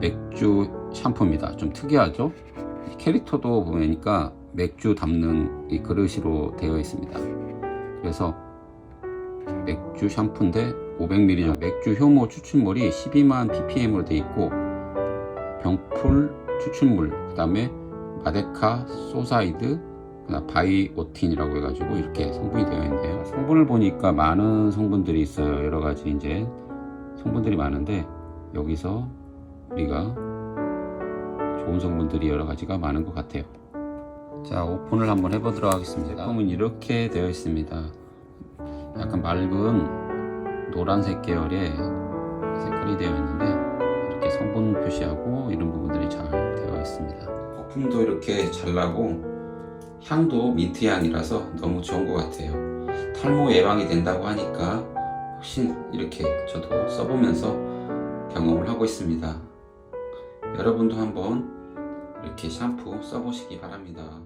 맥주 샴푸입니다. 좀 특이하죠? 이 캐릭터도 보니까 맥주 담는 이 그릇으로 되어 있습니다. 그래서 맥주 샴푸인데 500ml 정도. 맥주 효모 추출물이 12만 ppm으로 되어 있고 병풀 추출물 그 다음에 마데카 소사이드 그다음 바이오틴이라고 해가지고 이렇게 성분이 되어 있는데요. 성분을 보니까 많은 성분들이 있어요. 여러 가지 이제 성분들이 많은데 여기서 우리가 좋은 성분들이 여러 가지가 많은 것 같아요. 자 오픈을 한번 해보도록 하겠습니다. 제품은 이렇게 되어 있습니다. 약간 맑은 노란색 계열의 색깔이 되어 있는데 이렇게 성분 표시하고 이런 부분들이 잘 되어 있습니다. 거품도 이렇게 잘 나고 향도 민트 향이라서 너무 좋은 것 같아요. 탈모 예방이 된다고 하니까 훨씬 이렇게 저도 써보면서 경험을 하고 있습니다. 여러분도 한번 이렇게 샴푸 써보시기 바랍니다.